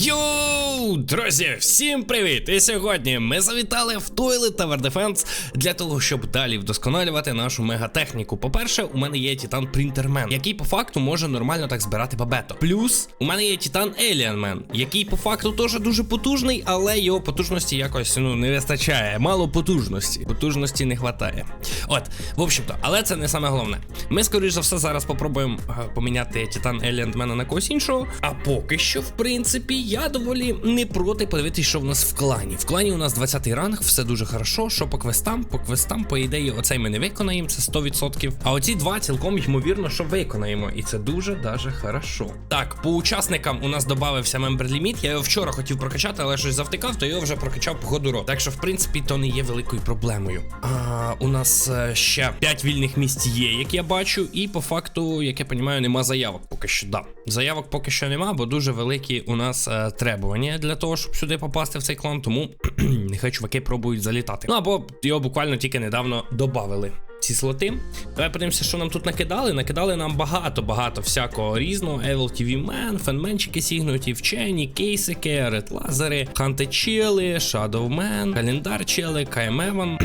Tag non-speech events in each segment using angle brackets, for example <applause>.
Yo! Друзі, всім привіт! І сьогодні ми завітали в Toilet Tower Defense для того, щоб далі вдосконалювати нашу мегатехніку. По-перше, у мене є Титан Принтермен, який по факту може нормально так збирати бабето. Плюс у мене є Титан Еліанмен, який по факту теж дуже потужний, але його потужності якось ну не вистачає. Мало потужності. Потужності не вистачає. От, в общем-то, але це не саме головне. Ми, скоріш за все, зараз попробуємо поміняти Титан Еліанмена на когось іншого. А поки що, в принципі, я доволі не проти подивитися, що в нас в клані. В клані у нас 20-й ранг, все дуже хорошо. Що по квестам? По квестам, по ідеї, оцей ми не виконаємо, це 100%. А оці два цілком ймовірно, що виконаємо. І це дуже даже хорошо. Так, по учасникам у нас додався мембер ліміт. Я його вчора хотів прокачати, але щось завтикав, то його вже прокачав по ходу року. Так що, в принципі, то не є великою проблемою. А, у нас е, ще 5 вільних місць є, як я бачу, і по факту, як я розумію, нема заявок поки що. Да. Заявок поки що нема, бо дуже великі у нас е, требування для того, щоб сюди попасти в цей клан, тому <clears throat> нехай чуваки пробують залітати. Ну або його буквально тільки недавно додавили. Ці слоти. Давай подивимося, що нам тут накидали. Накидали нам багато-багато всякого різного. Evil TV Man, фенменчики сігнуті, вчені, кейсики, ретлазери, хантечели, Shadow Man, календар чели, КМ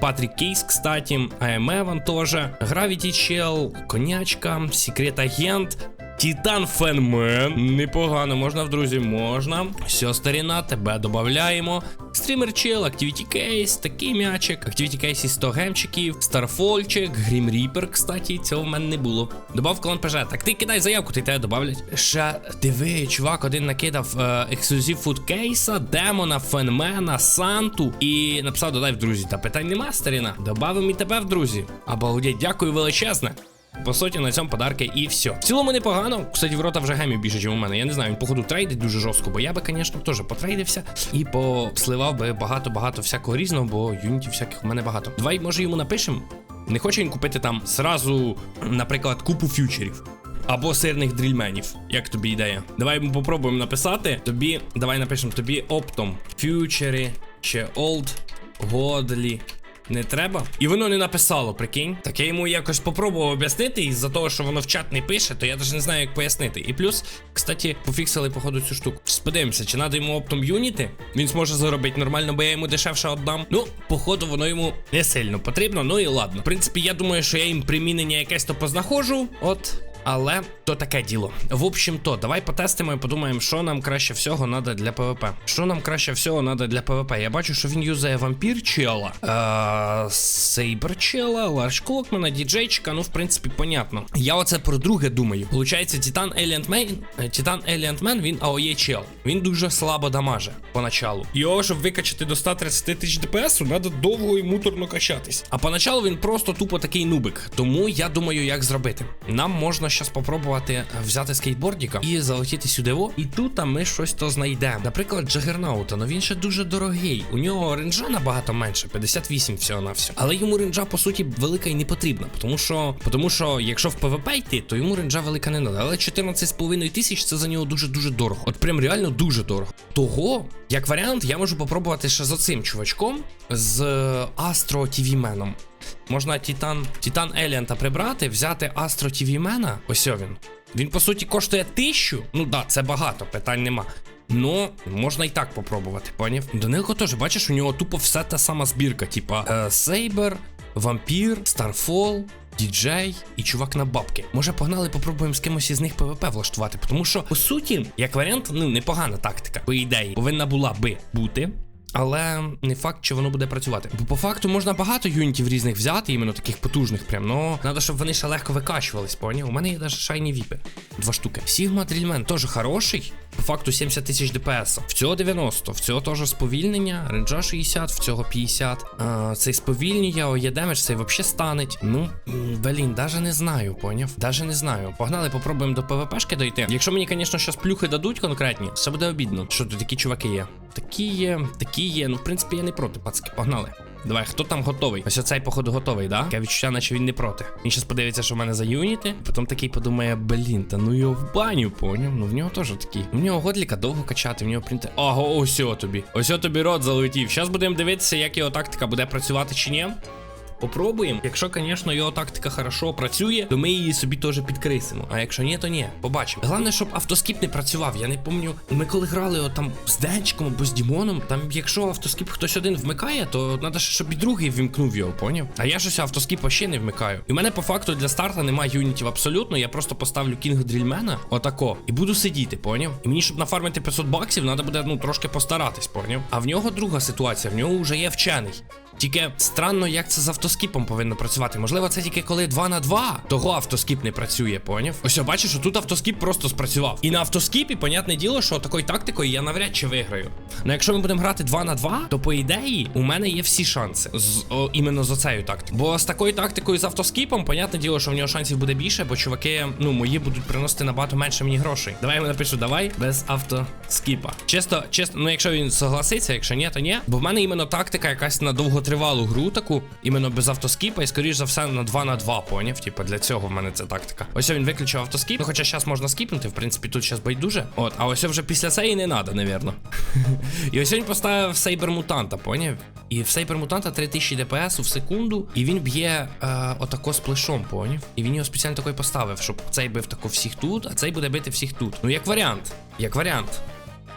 Патрік Кейс, кстати, АМ Еван теж, Gravity Чел, Конячка, Секрет Агент. Титан Фенмен. Непогано, можна в друзі, можна. Все, тебе додаємо. Стрімер чел, Activity Case, такий м'ячик, Activity Case із 100 гемчиків, Старфольчик, Грім Ріпер, кстати, цього в мене не було. Добав клон ПЖ. Так ти кидай заявку, ти тебе добавлять. Ще диви, чувак, один накидав е, ексклюзив фудкейса, демона, фенмена, Санту і написав додай в друзі. Та питань нема, старіна. Добавимо і тебе в друзі. Обалдеть, дякую величезне. По суті, на цьому подарки і все. В цілому непогано. Кстати, в рота вже гемі більше, ніж у мене. Я не знаю, він походу трейдить дуже жорстко, бо я би, звісно, теж потрейдився і посливав би багато-багато всякого різного, бо юнітів всяких у мене багато. Давай, може, йому напишемо. Не хоче він купити там сразу, наприклад, купу фьючерів. Або сирних дрільменів. Як тобі ідея? Давай ми попробуємо написати. Тобі, давай напишемо тобі оптом. Фьючери чи олд годлі. Не треба. І воно не написало, прикинь. Так я йому якось попробував об'яснити, і з-за того, що воно в чат не пише, то я навіть не знаю, як пояснити. І плюс, кстати, пофіксили, походу, цю штуку. Щас Подивимося, чи треба йому оптом юніти. Він зможе заробити нормально, бо я йому дешевше віддам. Ну, походу, воно йому не сильно потрібно. Ну і ладно. В принципі, я думаю, що я їм примінення якесь то познаходжу. От. Але то таке діло. В общем то, давай потестимо і подумаємо, що нам краще всього треба для ПВП. Що нам краще всього треба для ПВП? Я бачу, що він юзає вампір чела, е, сейбер чела, ларч клокмена, діджейчика. Ну, в принципі, понятно. Я оце про друге думаю. Получається, Титан Еліант Мен, Титан Еліант Мен, він АОЄ чел. Він дуже слабо дамаже поначалу. Його, щоб викачати до 130 тисяч ДПС, треба довго і муторно качатись. А поначалу він просто тупо такий нубик. Тому я думаю, як зробити. Нам можна зараз попробувати взяти скейтбордіка і залетіти сюди. Во. І тут ми щось то знайдемо. Наприклад, Джагернаута, ну він ще дуже дорогий. У нього ренджа набагато менше, 58 всього на все. Але йому ренджа, по суті, велика і не потрібна. Тому що, тому що, якщо в ПВП йти, то йому ренджа велика не надо. Але 14,5 тисяч це за нього дуже-дуже дорого. От прям реально дуже дорого. Того, як варіант, я можу попробувати ще з оцим чувачком з Астро TV Меном. Можна Титан Титан Еліанта прибрати, взяти Астро TV Мена. Ось він. Він, по суті, коштує тисячу. Ну да, це багато, питань нема. Ну, можна і так попробувати, поняв? До нього теж, бачиш, у нього тупо все та сама збірка, типа е, Сейбер, Вампір, Старфол. Діджей і чувак на бабки. Може, погнали, попробуємо з кимось із них ПВП влаштувати. Тому що, по суті, як варіант, ну непогана тактика. По ідеї, повинна була би бути. Але не факт, чи воно буде працювати. Бо по факту можна багато юнітів різних взяти, іменно таких потужних, прям. Ну, треба, щоб вони ще легко викачувались, поняв? У мене є навіть шайні віпи. Два штуки. Сігма Дрільмен теж хороший. По факту 70 тисяч ДПС. В цього 90, в цього теж сповільнення, ренджа 60, в цього 50. А, цей сповільнює, ОЄ демедж, цей взагалі станеть. Ну, блін, даже не знаю, поняв? Даже не знаю. Погнали, попробуємо до ПВПшки дойти. Якщо мені, звісно, щас плюхи дадуть конкретні, це буде обідно. Що тут такі чуваки є? Такі є, такі є. Ну, в принципі, я не проти, пацки, погнали. Давай, хто там готовий? Ось оцей, походу, готовий, да? Я відчуття, наче він не проти. Він щас подивиться, що в мене за юніти. Потім такий подумає, блін, та ну його в баню, поняв? Ну в нього теж такий. У нього годліка довго качати, в нього принте. Ого, ось тобі. Ось тобі рот залетів. Щас будемо дивитися, як його тактика буде працювати чи ні. Попробуємо. Якщо, звісно, його тактика хорошо працює, то ми її собі теж підкрисимо. А якщо ні, то ні. Побачимо. Головне, щоб автоскіп не працював. Я не пам'ятаю, ми коли грали от там з Денчиком або з Дімоном, там якщо автоскіп хтось один вмикає, то треба, щоб і другий вімкнув його, поняв? А я щось автоскіп ще не вмикаю. І в мене по факту для старта немає юнітів абсолютно. Я просто поставлю Кінг Дрільмена, отако, і буду сидіти, поняв? І мені, щоб нафармити 500 баксів, треба буде ну трошки постаратись, поняв? А в нього друга ситуація, в нього вже є вчений. Тільки странно, як це з автоскіпом повинно працювати. Можливо, це тільки коли 2 на 2, того автоскіп не працює, поняв? Ось о, бачиш, що тут автоскіп просто спрацював. І на автоскіпі, понятне діло, що такою тактикою я навряд чи виграю. Ну якщо ми будемо грати 2 на 2, то по ідеї у мене є всі шанси. З о, іменно з оцею тактикою. Бо з такою тактикою з автоскіпом, понятне діло, що в нього шансів буде більше, бо чуваки, ну, мої будуть приносити набагато менше мені грошей. Давай я напишу, давай без автоскіпа. Чисто, чисто, ну якщо він согласиться, якщо ні, то ні. Бо в мене іменно тактика якась на довготривалу гру таку, іменно без автоскіпа, і скоріш за все на 2 на 2, поняв? Типа для цього в мене це тактика. Ось він виключив автоскіп. Ну, хоча зараз можна скіпнути, в принципі, тут зараз байдуже. От, а ось вже після цієї не треба, навірно. І ось він поставив сейбер мутанта, поняв? І в сейбер мутанта 3000 ДПС в секунду, і він б'є е, отако з плешом, поняв? І він його спеціально такий поставив, щоб цей бив тако всіх тут, а цей буде бити всіх тут. Ну, як варіант. Як варіант.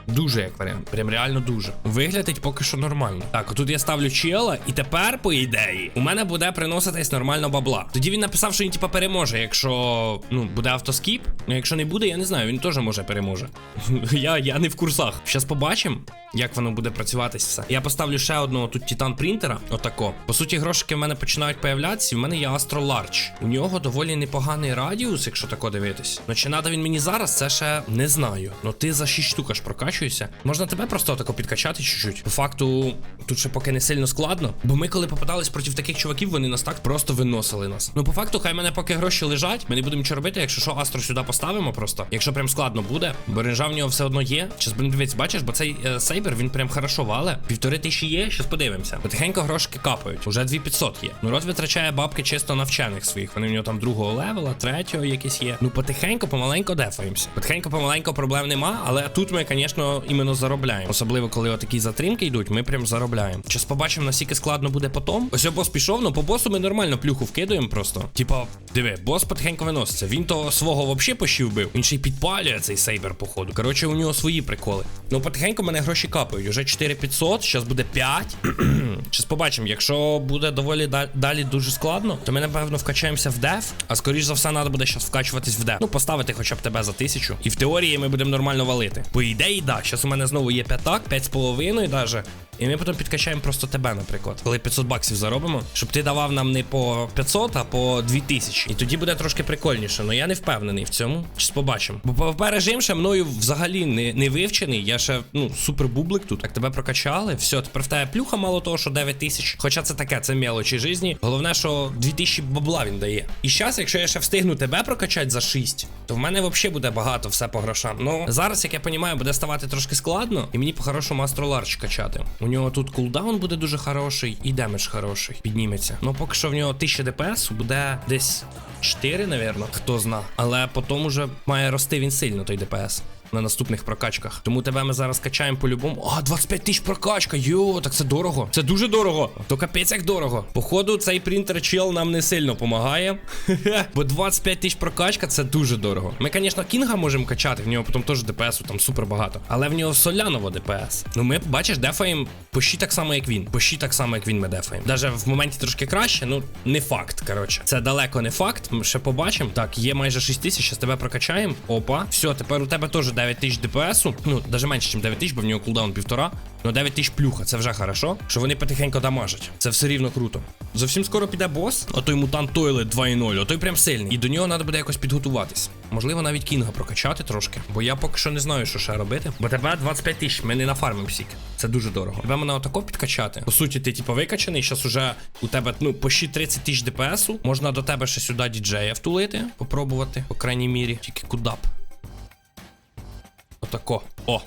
Дуже як варіант, прям реально дуже. Виглядить поки що нормально. Так, отут я ставлю чела, і тепер, по ідеї, у мене буде приноситись нормально бабла. Тоді він написав, що він типа переможе, якщо ну буде автоскіп. Ну якщо не буде, я не знаю, він теж може переможе. <laughs> я, я не в курсах. Щас побачимо, як воно буде працюватись все. Я поставлю ще одного тут титан принтера. Отако. По суті, грошики в мене починають появлятися. В мене є Astro Large. У нього доволі непоганий радіус, якщо тако дивитись. Ну чи надо він мені зараз, це ще не знаю. Ну ти за 6 штук аж прокачуєшся. Можна тебе просто отако підкачати чуть-чуть. По факту, тут ще поки не сильно складно. Бо ми, коли попадались проти таких чуваків, вони нас так просто виносили нас. Ну, по факту, хай мене поки гроші лежать. Ми не будемо нічого робити, якщо що, Астро сюди поставимо просто. Якщо прям складно буде, бо ренжа в нього все одно є. Щас будемо дивитися, бачиш, бо цей е, сейбер він прям хорошо вале. Півтори тисячі є, щас подивимося. Потихеньку грошики капають. Уже 2500 є. Ну, рот витрачає бабки чисто на вчених своїх. Вони в нього там другого левела, третього якісь є. Ну, потихеньку, помаленьку дефаємося. Потихеньку, помаленьку проблем нема, але тут ми, звісно, іменно заробляємо. Особливо, коли отакі затримки йдуть, ми прям заробляємо. Щас побачимо, наскільки складно буде потом. Ось бос пішов, ну по босу ми нормально плюху вкидаємо просто. Типа, диви, бос потихеньку виноситься. Він то свого вообще пощів бив. Він ще й підпалює цей сейбер, походу. Коротше, у нього свої приколи. Ну, потихеньку мене гроші капають. Уже 4500, зараз буде 5. <clears throat> Щас побачимо, якщо буде доволі далі дуже складно, то ми напевно вкачаємося в деф. А скоріш за все, треба буде зараз вкачуватись в деф. Ну, поставити хоча б тебе за тисячу. І в теорії ми будемо нормально валити. По ідеї, да. Зараз у мене знову є п'ятак, 5,5 даже. І ми потім підкачаємо просто тебе, наприклад. Коли 500 баксів заробимо, щоб ти давав нам не по 500, а по 2000. І тоді буде трошки прикольніше. Ну я не впевнений в цьому. Щас побачимо. Бо режим ще мною взагалі не, не вивчений. Я ще, ну, супер бублик тут. Так тебе прокачали. Все, тепер в тебе плюха мало того, що 9000. Хоча це таке, це мелочі житті. Головне, що 2000 бабла він дає. І зараз, якщо я ще встигну тебе прокачати за 6, то в мене взагалі буде багато все по грошам. Ну зараз, як я розумію, буде ставати трошки складно, і мені по-хорошому Астроларч качати. У нього тут кулдаун буде дуже хороший, і демедж хороший. Підніметься. Ну поки що в нього 1000 ДПС буде десь 4, навірно, хто зна. Але потім уже має рости він сильно, той ДПС. На наступних прокачках. Тому тебе ми зараз качаємо по-любому. А, 25 тисяч прокачка. Йо, так це дорого. Це дуже дорого. То капець як дорого. Походу, цей принтер чел нам не сильно допомагає. <laughs> Бо 25 тисяч прокачка це дуже дорого. Ми, звісно, кінга можемо качати, в нього потім теж ДПСу там супер багато. Але в нього соляново ДПС. Ну ми, бачиш, дефаємо почти так само, як він. Почти так само, як він ми дефаємо. Даже в моменті трошки краще, ну не факт. Коротше, це далеко не факт. Ми ще побачимо. Так, є майже 6 тисяч, зараз тебе прокачаємо. Опа. Все, тепер у тебе теж 9 тисяч ДПСу. Ну, навіть менше, ніж 9 тисяч, бо в нього кулдаун півтора. Ну 9 тисяч плюха, це вже хорошо. Що вони потихеньку дамажать. Це все рівно круто. Зовсім скоро піде бос, а той мутант Тойлет 2.0, а той прям сильний. І до нього треба буде якось підготуватись. Можливо, навіть кінга прокачати трошки. Бо я поки що не знаю, що ще робити. Бо тебе 25 тисяч, ми не нафармимо всік. Це дуже дорого. Тебе мене отако підкачати. По суті, ти типу викачаний. Зараз уже у тебе ну почти 30 тисяч ДПСу. Можна до тебе ще сюди діджея втулити, попробувати, по крайній мірі. Тільки куди б. Отако. О.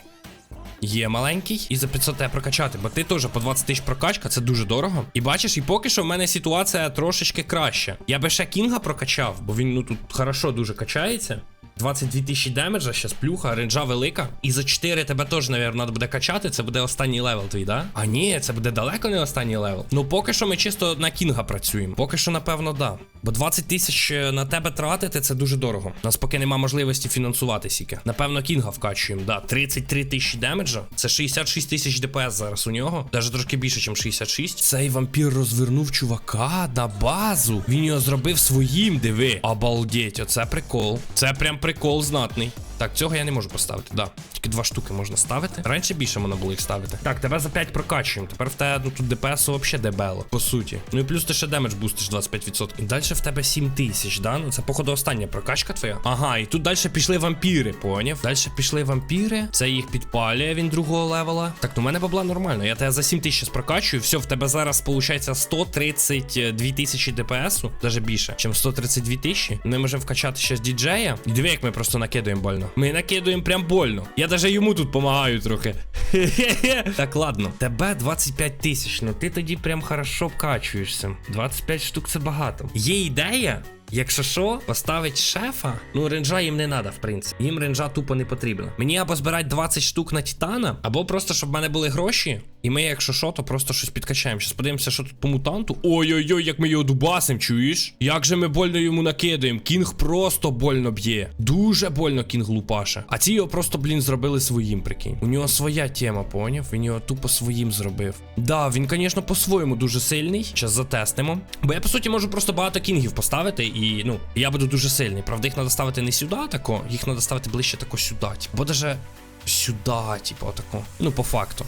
Є маленький, і за 500 тебе прокачати, бо ти теж по 20 тисяч прокачка, це дуже дорого. І бачиш, і поки що в мене ситуація трошечки краща. Я би ще Кінга прокачав, бо він ну тут хорошо дуже качається. 22 тисячі демеджа, щас плюха, ренджа велика. І за 4 тебе теж, навірно, треба буде качати. Це буде останній левел твій, да? А ні, це буде далеко не останній левел. Ну поки що ми чисто на кінга працюємо. Поки що, напевно, да. Бо 20 тисяч е, на тебе тратити це дуже дорого. У нас поки нема можливості фінансувати сіки. Напевно, кінга вкачуємо. Да, 33 тисячі демеджа. Це 66 тисяч ДПС зараз у нього. Даже трошки більше, ніж 66. Цей вампір розвернув чувака на базу. Він його зробив своїм, диви. Обалдеть, оце прикол. Це прям прикол знатний. Так, цього я не можу поставити, да. Тільки два штуки можна ставити. Раніше більше можна було їх ставити. Так, тебе за 5 прокачуємо. Тепер в тебе ну, тут ДПС взагалі дебело, по суті. Ну і плюс ти ще демедж бустиш 25%. І далі в тебе 7 тисяч, да? Ну це, походу, остання прокачка твоя. Ага, і тут далі пішли вампіри, поняв? Далі пішли вампіри. Це їх підпалює він другого левела. Так, ну в мене бабла нормально. Я тебе за 7 тисяч прокачую. Все, в тебе зараз виходить 132 тисячі ДПСу, навіть більше, ніж 132 тисячі. Ми можемо вкачати ще з діджея. І диви, як ми просто накидуємо больно. Ми накидуємо прям больно. Я даже йому тут допомагаю трохи. <laughs> так, ладно. Тебе 25 тисяч. Ну ти тоді прям хорошо вкачуєшся. 25 штук це багато. Є ідея. Якщо що, поставить шефа, ну ренджа їм не треба, в принципі. Їм ренджа тупо не потрібно. Мені або збирати 20 штук на Титана, або просто щоб в мене були гроші. І ми, якщо що, то просто щось підкачаємо. Щас подивимося, що тут по мутанту. Ой-ой-ой, як ми його дубасим, чуєш? Як же ми больно йому накидаємо? Кінг просто больно б'є. Дуже больно кінг лупаше. А ці його просто, блін, зробили своїм, прикинь. У нього своя тема, поняв? Він його тупо своїм зробив. Да, він, звісно, по-своєму дуже сильний. Зараз затестимо. Бо я, по суті, можу просто багато кінгів поставити, і ну, я буду дуже сильний. Правда, їх треба ставити не сюди, тако, їх треба ставити ближче тако сюди. Бо даже сюди, типу, отако. Ну, по факту.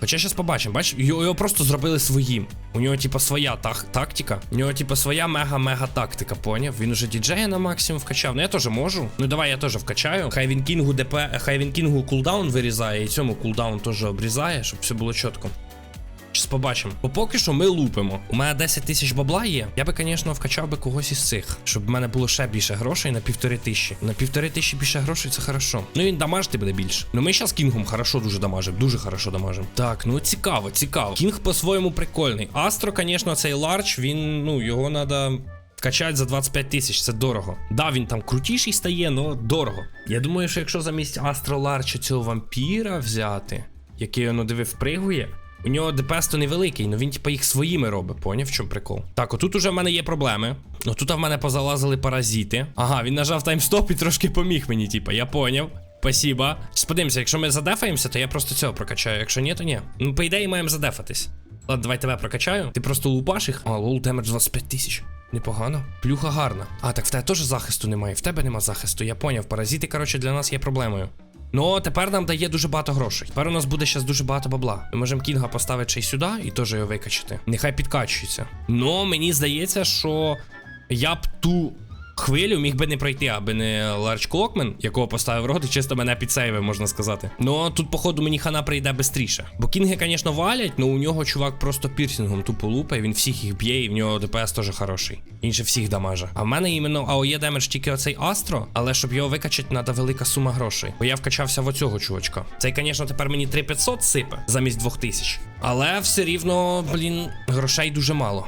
Хоча зараз побачимо, бач, його, просто зробили своїм. У нього, типа, своя так, тактика. У нього, типа, своя мега-мега тактика, поняв? Він уже діджея на максимум вкачав. Ну я теж можу. Ну давай я теж вкачаю. Хай він кінгу ДП, хай він кінгу кулдаун вирізає, і цьому кулдаун теж обрізає, щоб все було чітко. Побачимо. Бо поки що ми лупимо. У мене 10 тисяч бабла є. Я би, звісно, вкачав би когось із цих, щоб в мене було ще більше грошей на півтори тисячі. На півтори тисячі більше грошей це хорошо. Ну він дамажити буде більше. Ну ми зараз кінгом хорошо дуже дамажимо, дуже хорошо дамажимо. Так, ну цікаво, цікаво. Кінг по-своєму прикольний. Астро, звісно, цей ларч, він, ну, його треба. Качать за 25 тисяч, це дорого. Да, він там крутіший стає, але дорого. Я думаю, що якщо замість Астро Ларча цього вампіра взяти, який воно диви впригує, у нього ДПС то невеликий, але він типа їх своїми робить, поняв, в чому прикол? Так, отут уже в мене є проблеми. Ну тут в мене позалазили паразити. Ага, він нажав таймстоп і трошки поміг мені, типа, я поняв. Спасибо. Зараз подивимося, якщо ми задефаємося, то я просто цього прокачаю. Якщо ні, то ні. Ну, по ідеї, маємо задефатись. Ладно, давай тебе прокачаю. Ти просто лупаш їх. А, лол, демедж 25 тисяч. Непогано. Плюха гарна. А, так в тебе теж захисту немає. В тебе нема захисту. Я поняв. Паразити, коротше, для нас є проблемою. Ну, тепер нам дає дуже багато грошей. Тепер у нас буде зараз дуже багато бабла. Ми можемо кінга поставити ще й сюди і теж його викачати. Нехай підкачується. Ну, мені здається, що я б ту хвилю міг би не пройти, аби не Ларч Клокмен, якого поставив рот і чисто мене підсейвив, можна сказати. Ну тут, походу, мені хана прийде швидше. Бо кінги, звісно, валять, але у нього чувак просто пірсингом тупо лупає, він всіх їх б'є, і в нього ДПС теж хороший. Він ще всіх дамаже. А в мене іменно АОЄ демедж тільки оцей Астро, але щоб його викачати, треба велика сума грошей. Бо я вкачався в оцього чувачка. Цей, звісно, тепер мені 3500 сипе замість 2000. Але все рівно, блін, грошей дуже мало.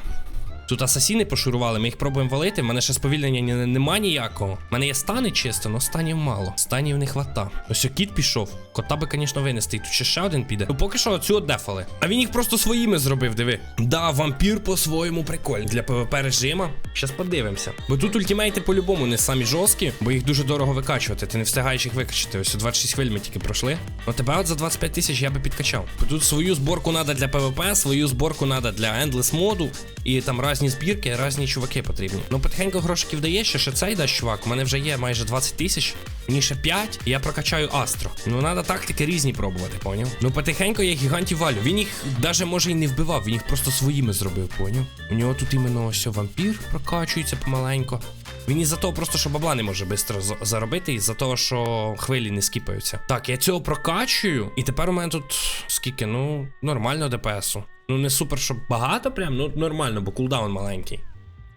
Тут асасіни пошурували, ми їх пробуємо валити. У мене ще сповільнення нема ніякого. У мене є стани чисто, але станів мало. Станів не хвата. Ось кіт пішов. Кота би, звісно, винести. І тут ще ще один піде. Ну поки що цю дефали. А він їх просто своїми зробив, диви. Да, вампір по-своєму прикольний. Для ПВП режима. Щас подивимося. Бо тут ультимейти по-любому не самі жорсткі, бо їх дуже дорого викачувати. Ти не встигаєш їх викачати. Ось 26 хвиль ми тільки пройшли. Ну тебе от за 25 тисяч я би підкачав. Бо тут свою зборку треба для ПВП, свою зборку треба для Endless моду. І там різні збірки, різні чуваки потрібні. Ну, потихеньку грошиків дає, ще ще цей дасть чувак. У мене вже є майже 20 тисяч. Мені ще 5, і я прокачаю Астро. Ну, треба тактики різні пробувати, поняв? Ну, потихеньку я гігантів валю. Він їх навіть може і не вбивав, він їх просто своїми зробив, поняв? У нього тут іменно ось вампір прокачується помаленько. Він із-за того просто, що бабла не може швидко заробити, із-за того, що хвилі не скіпаються. Так, я цього прокачую, і тепер у мене тут скільки, ну, нормально ДПСу. Ну, не супер, щоб багато, прям, ну нормально, бо кулдаун маленький.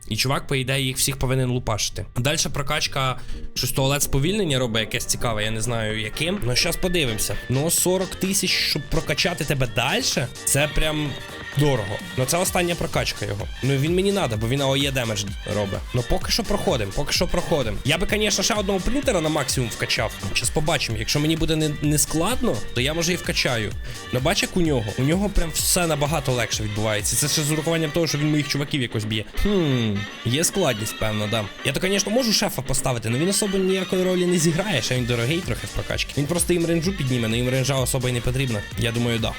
І чувак, по ідеї, їх всіх повинен лупашити. Далі прокачка щось туалет сповільнення робить, якесь цікаве, я не знаю яким. Ну, зараз подивимося. Ну, 40 тисяч, щоб прокачати тебе далі, це прям Дорого. Ну це остання прокачка його. Ну він мені треба, бо він АОЄ демедж робить. Ну поки що проходимо, поки що проходимо. Я би, звісно, ще одного принтера на максимум вкачав. Щас побачимо. Якщо мені буде не, не складно, то я може і вкачаю. Ну бач, як у нього. У нього прям все набагато легше відбувається. Це ще з урахуванням того, що він моїх чуваків якось б'є. Хм, є складність, певно, да. Я то, звісно, можу шефа поставити, але він особо ніякої ролі не зіграє, ще він дорогий трохи в прокачці. Він просто їм ренджу підніме, але їм ренджа особо й не потрібна. Я думаю, да.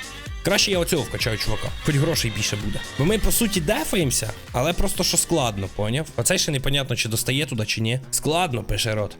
Краще я оцього вкачаю, чувака. Хоч грошей більше буде. Бо ми, по суті, дефаємося, але просто що складно, поняв? Оцей ще непонятно, чи достає туди, чи ні. Складно, пише рот.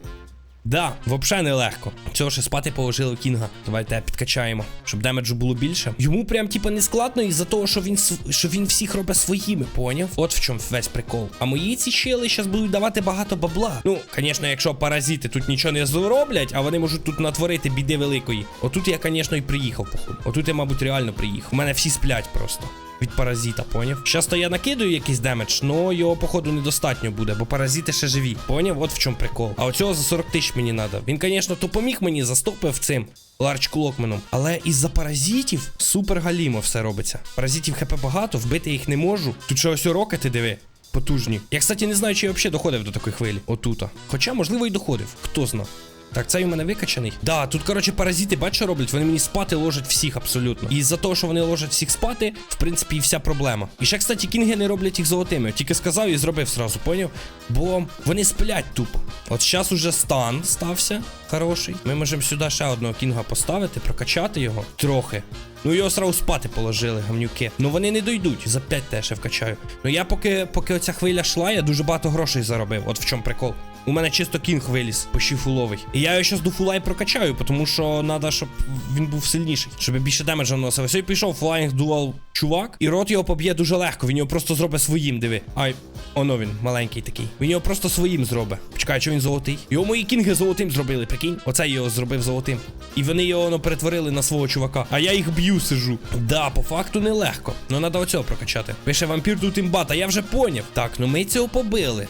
Да, взагалі нелегко. Цього ще спати положили Кінга. Давайте підкачаємо, щоб демеджу було більше. Йому прям типа не складно із-за того, що він що він всіх робить своїми, поняв? От в чому весь прикол. А мої ці чили зараз будуть давати багато бабла. Ну, звісно, якщо паразити тут нічого не зроблять, а вони можуть тут натворити біди великої. Отут я, звісно, і приїхав, походу. Отут я, мабуть, реально приїхав. У мене всі сплять просто. Від паразита, поняв? Щас то я накидаю якийсь демедж, но його, походу, недостатньо буде, бо паразити ще живі. Поняв? От в чому прикол. А оцього за 40 тисяч мені треба. Він, звісно, то поміг мені, застопив цим. Ларч клокменом. Але із-за паразитів супер галімо все робиться. Паразитів хп багато, вбити їх не можу. Тут ще ось рокети, диви. Потужні. Я, кстати, не знаю, чи я взагалі доходив до такої хвилі. Отута. Хоча, можливо, і доходив. Хто зна. Так, цей у мене викачаний. Да, тут, коротше, паразити, бач, що роблять? Вони мені спати ложать всіх абсолютно. І з-за того, що вони ложать всіх спати, в принципі, і вся проблема. І ще, кстати, кінги не роблять їх золотими. Тільки сказав і зробив сразу, поняв? Бо вони сплять тупо. От зараз уже стан стався хороший. Ми можемо сюди ще одного кінга поставити, прокачати його трохи. Ну його сразу спати положили, гамнюки. Ну вони не дойдуть. За 5 теж ще вкачаю. Ну я поки, поки оця хвиля йшла, я дуже багато грошей заробив. От в чому прикол. У мене чисто кінг виліз, почти фуловий. І я його зараз до фула і прокачаю, тому що треба, щоб він був сильніший, щоб більше демеджа наносив. Ось пішов флаїнг дуал чувак, і рот його поб'є дуже легко. Він його просто зробить своїм, диви. Ай, оно він, маленький такий. Він його просто своїм зробить. Почекай, що він золотий. Його мої кінги золотим зробили, прикинь. Оце його зробив золотим. І вони його ну, перетворили на свого чувака. А я їх б'ю, сижу. Да, по факту нелегко. Ну треба оцього прокачати. Пише вампір тут імбата, я вже поняв. Так, ну ми цього побили.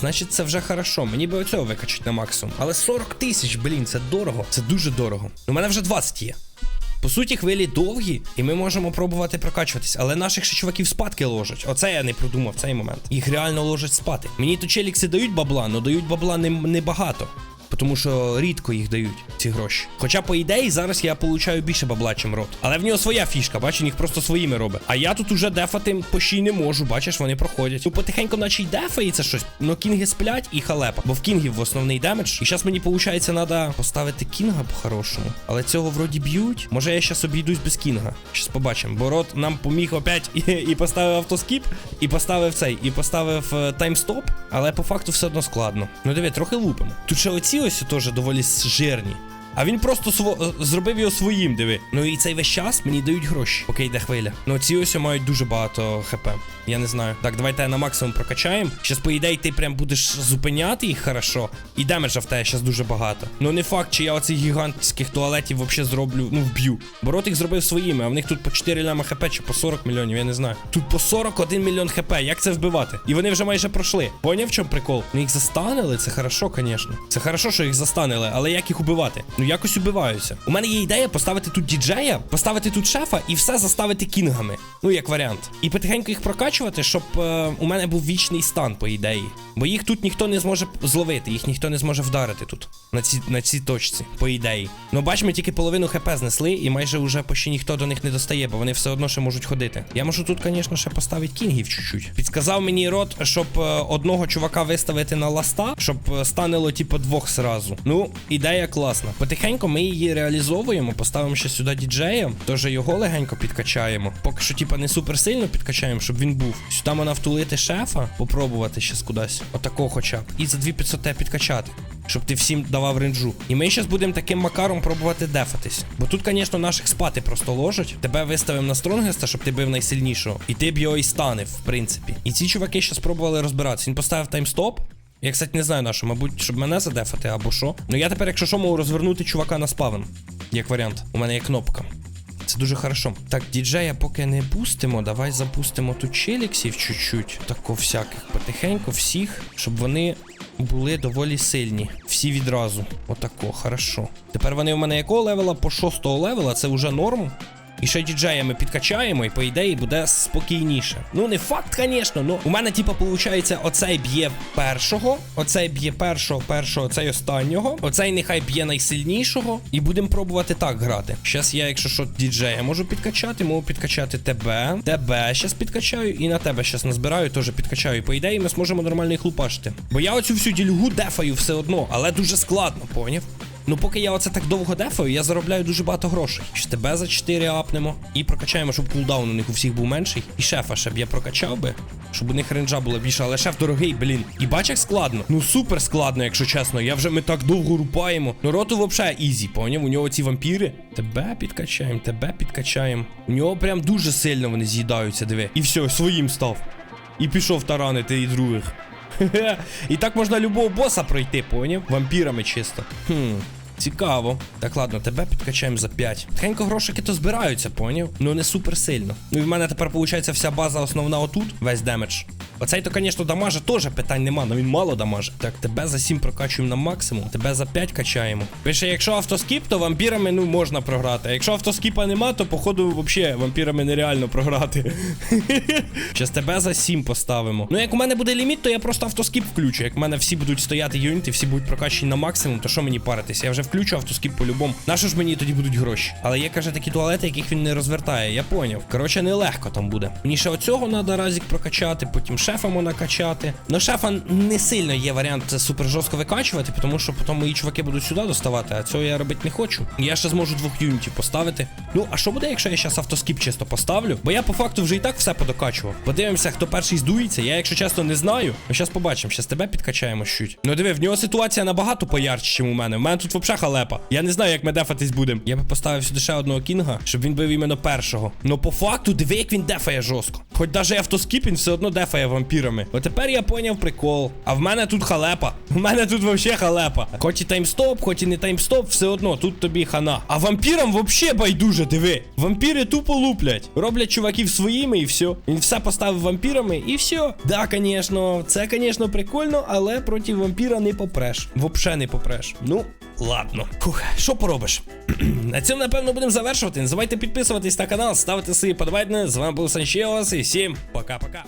Значить, це вже хорошо. Мені би оцього викачать на максимум. Але 40 тисяч, блін, це дорого. Це дуже дорого. У мене вже 20 є. По суті, хвилі довгі, і ми можемо пробувати прокачуватись. Але наших ще чуваків спадки ложать. Оце я не продумав цей момент. Їх реально ложать спати. Мені то челікси дають бабла, але дають бабла не, не. Тому що рідко їх дають, ці гроші. Хоча, по ідеї, зараз я получаю більше бабла, чим рот. Але в нього своя фішка, бачиш, їх просто своїми робить. А я тут уже дефати пощій не можу, бачиш, вони проходять. Ну, потихеньку, наче й дефається щось. Ну кінги сплять і халепа. Бо в кінгів в основний демедж. І зараз мені, виходить, треба поставити кінга по-хорошому. Але цього вроді б'ють. Може я зараз обійдусь без кінга. Щас побачимо. Бо рот нам поміг опять <laughs> і, і поставив автоскіп, і поставив цей, і поставив е, таймстоп. Але по факту все одно складно. Ну диви, трохи лупимо. Тут ще оці ось теж доволі жирні. А він просто сво... е, зробив його своїм, диви. Ну і цей весь час мені дають гроші, поки йде хвиля. Ну ці ось мають дуже багато хп. Я не знаю. Так, давайте на максимум прокачаємо. Щас, по ідеї, ти прям будеш зупиняти їх хорошо. І демеджа в тебе щас дуже багато. Ну не факт, чи я оцих гігантських туалетів взагалі зроблю, ну вб'ю. Бо рот їх зробив своїми, а в них тут по 4 ляма хп чи по 40 мільйонів, я не знаю. Тут по 41 мільйон хп. Як це вбивати? І вони вже майже пройшли. Поняв, в чому прикол? Ну їх застанили, це хорошо, звісно. Це хорошо, що їх застанили, але як їх убивати? Ну якось убиваються. У мене є ідея поставити тут діджея, поставити тут шефа і все заставити кінгами. Ну, як варіант. І потихеньку їх прокачувати, щоб е, у мене був вічний стан, по ідеї. Бо їх тут ніхто не зможе зловити, їх ніхто не зможе вдарити тут. На цій на цій точці, по ідеї. Ну, бач, ми тільки половину хп знесли, і майже вже почти ніхто до них не достає, бо вони все одно ще можуть ходити. Я можу тут, звісно, ще поставити кінгів чуть-чуть. Підсказав мені рот, щоб е, одного чувака виставити на ласта, щоб е, станело, типу, двох сразу. Ну, ідея класна. Потихеньку ми її реалізовуємо, поставимо ще сюди діджея, теж його легенько підкачаємо. Поки що, типа, не супер сильно підкачаємо, щоб він був. Сюди можна втулити шефа, попробувати щас кудись. Отакого хоча б. І за 2500 те підкачати. Щоб ти всім давав ренджу. І ми зараз будемо таким макаром пробувати дефатись. Бо тут, звісно, наших спати просто ложать. Тебе виставимо на стронгеста, щоб ти бив найсильнішого. І ти б його і станив, в принципі. І ці чуваки ще спробували розбиратися. Він поставив таймстоп. Я, кстати, не знаю на що, мабуть, щоб мене задефати або що. Ну я тепер, якщо що, можу розвернути чувака на спавен. Як варіант. У мене є кнопка. Це дуже хорошо. Так, діджея поки не пустимо. Давай запустимо тут челіксів чуть-чуть. Тако всяких потихеньку, всіх, щоб вони були доволі сильні. Всі відразу. Отако, хорошо. Тепер вони у мене якого левела? По шостого левела, це вже норм. І ще діджея ми підкачаємо, і по ідеї буде спокійніше. Ну, не факт, звісно. Ну, у мене, типа, виходить, оцей б'є першого, оцей б'є першого, першого, оцей останнього. Оцей нехай б'є найсильнішого. І будемо пробувати так грати. Щас я, якщо що, діджея можу підкачати, можу підкачати тебе. Тебе щас підкачаю, і на тебе щас назбираю, теж підкачаю. І по ідеї ми зможемо нормально їх лупашити. Бо я оцю всю дільгу дефаю все одно, але дуже складно, поняв? Ну, поки я оце так довго дефаю, я заробляю дуже багато грошей. Ще тебе за 4 апнемо і прокачаємо, щоб кулдаун у них у всіх був менший. І шефа ще б я прокачав би, щоб у них ренджа була більша, але шеф дорогий, блін. І бач, як складно. Ну супер складно, якщо чесно. Я вже ми так довго рупаємо. Ну роту вообще ізі, поняв? У нього ці вампіри. Тебе підкачаємо, тебе підкачаємо. У нього прям дуже сильно вони з'їдаються, диви. І все, своїм став. І пішов таранити і других. <laughs> І так можна любого боса пройти, поняв? Вампірами чисто. Хм. Цікаво. Так, ладно, тебе підкачаємо за 5. Тихенько грошики то збираються, поняв? Ну не супер сильно. Ну і в мене тепер виходить вся база основна отут, весь демедж. Оцей то, звісно, дамаже теж питань нема, але він мало дамаже. Так, тебе за 7 прокачуємо на максимум, тебе за 5 качаємо. Пише, якщо автоскіп, то вампірами ну можна програти. А якщо автоскіпа нема, то походу взагалі вампірами нереально програти. <laughs> Щас тебе за 7 поставимо. Ну як у мене буде ліміт, то я просто автоскіп включу. Як в мене всі будуть стояти юніти, всі будуть прокачені на максимум, то що мені паритися? Я вже включу автоскіп по-любому. Нащо ж мені тоді будуть гроші? Але є, каже, такі туалети, яких він не розвертає. Я поняв. Коротше, нелегко там буде. Мені ще оцього треба разик прокачати, потім шефа накачати. Ну, шефа не сильно є варіант супер жорстко викачувати, тому що потім мої чуваки будуть сюди доставати, а цього я робити не хочу. Я ще зможу двох юнітів поставити. Ну, а що буде, якщо я зараз автоскіп чисто поставлю? Бо я по факту вже і так все подокачував. Подивимося, хто перший здується. Я, якщо чесно, не знаю. Ну, зараз побачимо, зараз тебе підкачаємо чуть. Ну диви, в нього ситуація набагато поярче, ніж у мене. У мене тут взагалі халепа. Я не знаю, як ми дефатись будемо. Я би поставив сюди ще одного кінга, щоб він бив іменно першого. Ну по факту, диви, як він дефає жорстко. Хоч навіть автоскіпін все одно дефає вампірами. От тепер я поняв прикол. А в мене тут халепа. У мене тут вообще халепа. Хоч і таймстоп, хоч і не таймстоп, все одно тут тобі хана. А вампірам вообще байдуже, диви. Вампіри тупо луплять. Роблять чуваків своїми і все. Він все поставив вампірами і все. Да, звісно, це, звісно, прикольно, але проти вампіра не попреш. Вообще не попреш. Ну. Ладно, Фух, що поробиш? <clears throat> на цьому, напевно, будемо завершувати. Не забувайте підписуватись на канал, ставити свої подвайдни. З вами був Санчелос і всім пока-пока.